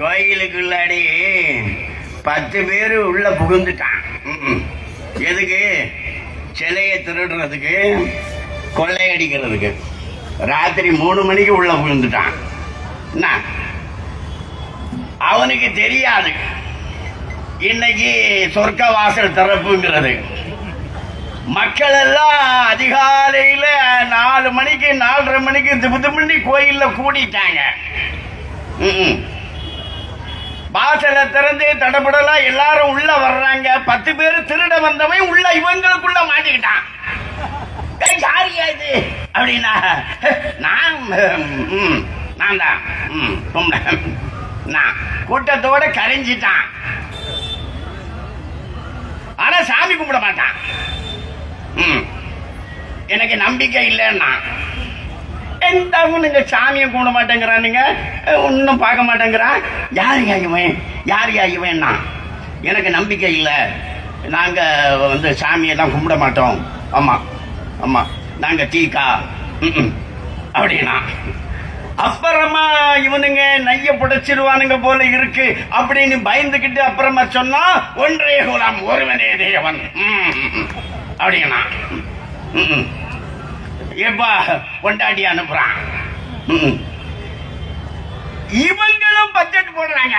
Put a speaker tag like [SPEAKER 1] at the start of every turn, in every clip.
[SPEAKER 1] கோயிலுக்குள்ளாடி பத்து பேர் உள்ள புகுந்துட்டான் எதுக்கு? சிலையை திருடுறதுக்கு கொள்ளையடிக்கிறதுக்கு ராத்திரி மூணு மணிக்கு உள்ள புகுந்துட்டான். என்ன? அவனுக்கு தெரியாது. இன்னைக்கு சொர்க்க வாசல் திறப்புங்கிறது. மக்கள் எல்லாம் அதிகாலையில் நாலு மணிக்கு நாலரை மணிக்கு திப்பு திபுன்னு கோயிலில் கூடிட்டாங்க. ம் வாசலை திறந்து தடபடலாம் எல்லாரும் உள்ள வர்றாங்க. பத்து பேர் திருட வந்தவன் உள்ள இவங்களுக்குள்ள மாட்டிக்கிட்டான். ஏய், இது? அப்படின்னா நான் நான் தான். நான். கூட்டத்தோட கரைஞ்சிட்டான். ஆனா சாமி கும்பிட மாட்டான். எனக்கு நம்பிக்கை இல்லைன்னா எந்தவனுங்க சாமியை கும்பிட மாட்டேங்கிறானுங்க ஒன்றும் பார்க்க மாட்டேங்கிறான் யார் யா யார் யா இவன்னா? எனக்கு நம்பிக்கை இல்லை. நாங்கள் வந்து சாமியெல்லாம் கும்பிட மாட்டோம். ஆமாம் ஆமாம் நாங்கள் டீக்கா. ம் அப்படின்னா. அப்புறமா இவனுங்க நைய புடைச்சிருவானுங்க போல இருக்கு அப்படின்னு பயந்துகிட்டு அப்புறமா சொன்னா ஒன்றே குலாம் ஒருவனே தேவன். ம், ம், அப்படின்னா. ஏப்பா கொண்டாடி அனுப்புறான். இவங்களும் பட்ஜெட் போடுறாங்க.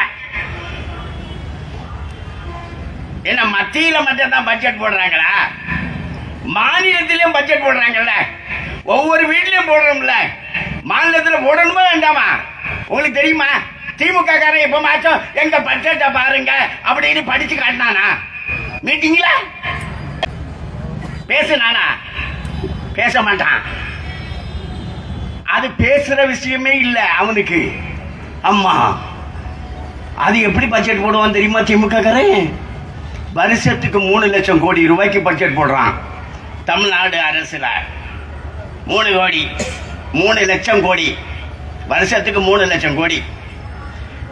[SPEAKER 1] என்ன மத்தியில மட்டும் தான் பட்ஜெட் போடுறாங்களா? மாநிலத்திலயும் பட்ஜெட் போடுறாங்கல்ல. ஒவ்வொரு வீட்லயும் போடுறோம்ல. மாநிலத்துல போடணுமா வேண்டாமா? உங்களுக்கு தெரியுமா? திமுக காரன் எப்ப மாச்சோம் எங்க பட்ஜெட்டை பாருங்க அப்படின்னு படிச்சு காட்டினானா? மீட்டிங்ல? பேசுனானா? பேச மாட்டான். அது பேசுற விஷயமே இல்லை அவனுக்கு. அம்மா அது எப்படி பட்ஜெட் போடுவான் தெரியுமா திமுக காரன் வருஷத்துக்கு மூணு லட்சம் கோடி ரூபாய்க்கு பட்ஜெட் போடுறான். தமிழ்நாடு அரசுல. மூணு கோடி மூணு லட்சம் கோடி. வருஷத்துக்கு மூணு லட்சம் கோடி.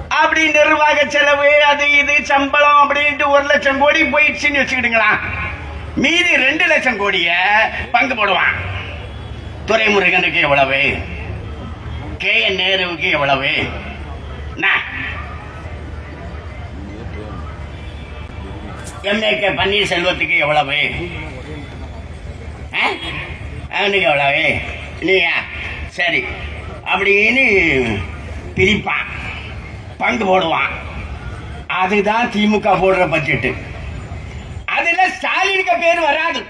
[SPEAKER 1] அப்படி நிர்வாக செலவு அது இது சம்பளம் அப்படின்ட்டு ஒரு லட்சம் கோடி போயிடுச்சுன்னு வச்சுக்கிட்டுங்களா? மீதி ரெண்டு லட்சம் கோடிய பங்கு போடுவான். துரைமுருகனுக்கு எவ்வளவு? கே. என். நேருவுக்கு எவ்வளவு? எம்ஏ கே. பன்னீர்செல்வத்துக்கு எவ்வளவு? ஆ? அவனுக்கு எவ்வளவு? இல்லையா சரி. அப்படின்னு பிரிப்பான். பங்கு போடுவான். அதுதான் திமுக போடுற பட்ஜெட்டு அதுல பேர் வராது.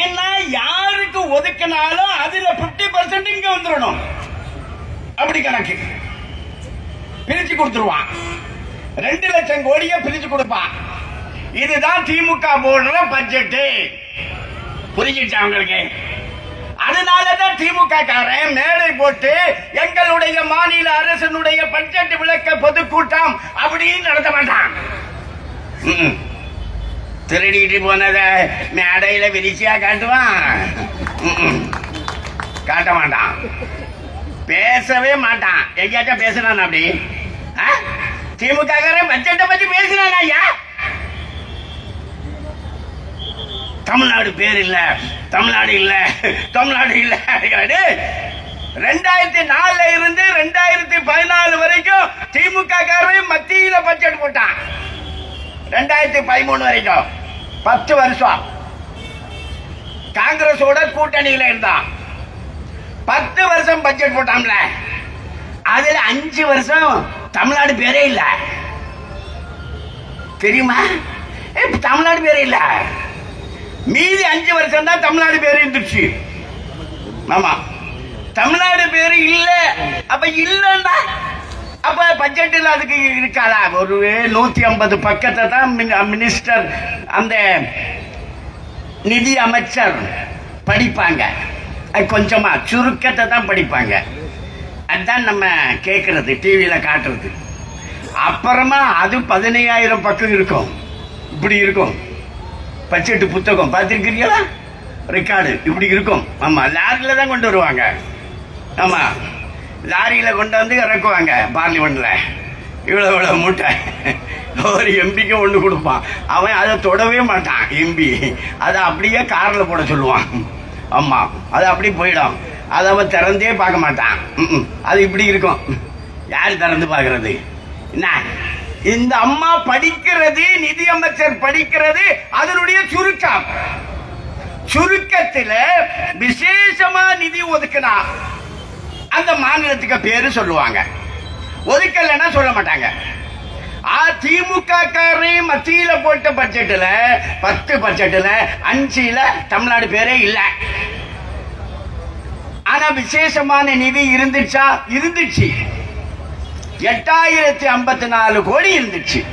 [SPEAKER 1] ஏன்னா யாருக்கு ஒதுக்கினாலும் அதுல 50% பர்சன்ட் இங்க வந்துடணும் அப்படி கணக்கு. பிரிச்சு கொடுத்துருவான். ரெண்டு லட்சம் கோடியை பிரிச்சு கொடுப்பான். இதுதான் திமுக போடுற பட்ஜெட்டு புரிஞ்சிச்சா உங்களுக்கு? அதனாலதான் திமுக காரன் மேடை போட்டு எங்களுடைய மாநில அரசனுடைய பட்ஜெட் விளக்க பொதுக்கூட்டம் அப்படின்னு நடத்த மாட்டான். ம்ம். திருடிட்டு போனத மேடையில விரிச்சியா காட்டுவான். காட்ட மாட்டான். பேசவே மாட்டான். எங்கேயாச்சும் பேசுனான் அப்படி? ஆ? திமுக பட்ஜெட்டை பத்தி பேசுறான் ஐயா? தமிழ்நாடு பேர் இல்ல தமிழ்நாடு இல்ல தமிழ்நாடு இல்ல ரெண்டாயிரத்தி நாலுல இருந்து ரெண்டாயிரத்தி பதினாலு வரைக்கும் திமுக காரன் மத்தியில பட்ஜெட் போட்டான். ரெண்டாயிரத்தி பதிமூணு வரைக்கும். பத்து வருஷம். காங்கிரஸோட கூட்டணியில் இருந்தான். பத்து வருஷம் பட்ஜெட் போட்டான்ல. அதுல அஞ்சு வருஷம் தமிழ்நாடு பேரே இல்ல. தெரியுமா? தமிழ்நாடு பேரே இல்ல. மீதி அஞ்சு வருஷம் தான் தமிழ்நாடு பேர் இருந்துச்சு. ஆமா. தமிழ்நாடு பேரு இல்ல. அப்ப இல்லன்னா அப்ப பட்ஜெட்டில் அதுக்கு இருக்காதா? ஒரு நூத்தி ஐம்பது பக்கத்தை தான் மினிஸ்டர் அந்த நிதி அமைச்சர் படிப்பாங்க. அது கொஞ்சமா சுருக்கத்தை தான் படிப்பாங்க. அதுதான் நம்ம கேட்கறது டிவியில காட்டுறது. அப்புறமா அது பதினையாயிரம் பக்கம் இருக்கும். இப்படி இருக்கும். பட்ஜெட்டு புத்தகம் பார்த்துருக்கிறீங்களா? ரெக்கார்டு இப்படி இருக்கும். ஆமா லாரியில தான் கொண்டு வருவாங்க. ஆமா. லாரியில கொண்டு வந்து இறக்குவாங்க பார்லிமெண்ட்ல. இவ்வளவு இவ்வளவு மூட்டை. ஒரு எம்பிக்கும் ஒன்று கொடுப்பான். அவன் அதை தொடவே மாட்டான் எம்பி அதை அப்படியே காரில் போட சொல்லுவான். ஆமா அது அப்படி போயிடும். அதை அவன் திறந்தே பார்க்க மாட்டான். அது இப்படி இருக்கும். யார் திறந்து பார்க்கறது? என்ன? இந்த அம்மா படிக்கிறது நிதியமைச்சர் படிக்கிறது அதனுடைய சுருக்கம். சுருக்கத்துல விசேஷமா நிதி ஒதுக்கினா. அந்த மாநிலத்துக்கு பேரு சொல்லுவாங்க. ஒதுக்கலைன்னா சொல்ல மாட்டாங்க. திமுக மத்தியில போட்ட பட்ஜெட்ல பத்து பட்ஜெட்ல அஞ்சுல தமிழ்நாடு பேரே இல்லை. ஆனா விசேஷமான நிதி இருந்துச்சா? இருந்துச்சு. எட்டாயிரத்தி ஐம்பத்தி நாலு கோடி இருந்துச்சு.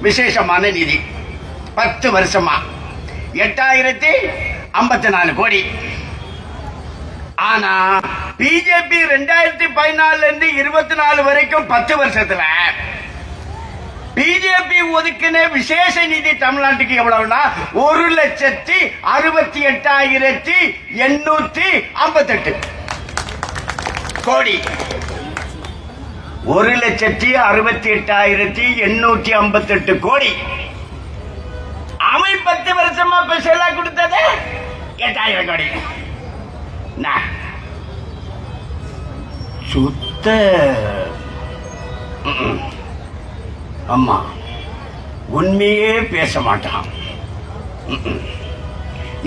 [SPEAKER 1] விசேஷமான நிதி. பத்து வருஷமா. எட்டாயிரத்தி ஐம்பத்தி நாலு கோடி. ஆனா பிஜேபி ரெண்டாயிரத்தி பதினாலுல இருந்து இருபத்தி நாலு வரைக்கும் பத்து வருஷத்துல பிஜேபி ஒதுக்கின விசேஷ நிதி தமிழ்நாட்டுக்கு எவ்வளவுனா ஒரு லட்சத்தி அறுபத்தி எட்டாயிரத்தி எண்ணூத்தி ஐம்பத்தெட்டு கோடி. ஒரு லட்சத்தி அறுபத்தி எட்டாயிரத்தி எண்ணூத்தி ஐம்பத்தெட்டு கோடி. அவன் பத்து வருஷமா ஸ்பெஷலா கொடுத்தது எட்டாயிரம் கோடி. சுத்த ஆமாம் உண்மையே பேச மாட்டான் ம்ம்.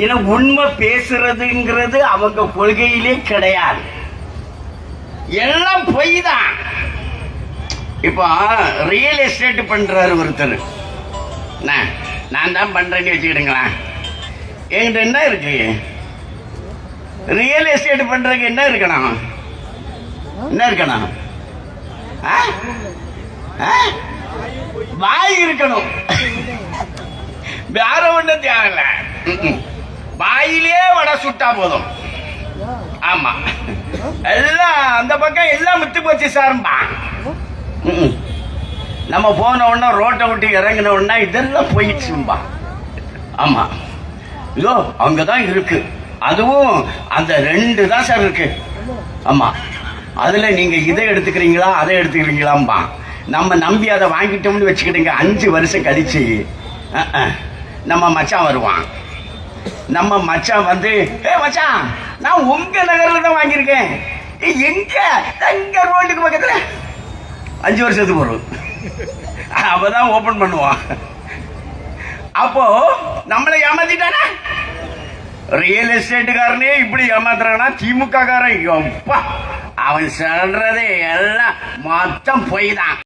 [SPEAKER 1] ஏன்னா உண்மை பேசுறதுங்கிறது அவங்க கொள்கையிலே கிடையாது. எல்லாம் பொய் தான் இப்போ ரியல் எஸ்டேட் பண்றாரு ஒருத்தர். என்ன, நான் தான் பண்றேன்னு வச்சுக்கிடுங்களேன். என்கிட்ட என்ன இருக்கு? ரியல் எஸ்டேட் பண்றதுக்கு என்ன இருக்கணும்? என்ன இருக்கணும்? ஆ? வாய் இருக்கணும். வேற ஒண்ணும் தேவையில்ல. வாயிலே வடை சுட்டா போதும். ஆமா. எல்லாம் அந்த பக்கம் எல்லாம் வித்து போச்சு சார்பா. நம்ம போன உடனே ரோட்டை விட்டு இறங்கின உடனே இதெல்லாம் போயிடுச்சும்பா. ஆமா. இதோ அங்கதான் இருக்கு. அதுவும் அந்த ரெண்டு தான் சார் இருக்கு. ஆமா. அதுல நீங்க இதை எடுத்துக்கிறீங்களா அதை எடுத்துக்கிறீங்களாம்பா. நம்ம நம்பி அதை வாங்கிட்டோம்னு வச்சுக்கிட்டுங்க அஞ்சு வருஷம் கழிச்சு. நம்ம மச்சான் வருவான். நம்ம மச்சான் வந்து ஏ மச்சான் நான் உங்க நகரில் தான் வாங்கியிருக்கேன். "ஏய், எங்க? எங்க ரோட்டுக்கு பக்கத்துல? அஞ்சு வருஷத்துக்கு வரும் அப்பதான் ஓபன் பண்ணுவான். அப்போ நம்மளை ஏமாத்திட்டானா? ரியல் எஸ்டேட்டுக்காரனே இப்படி ஏமாத்துறானா? திமுக காரன். அவன் சொல்றதே எல்லாம் மொத்தம் பொய் தான்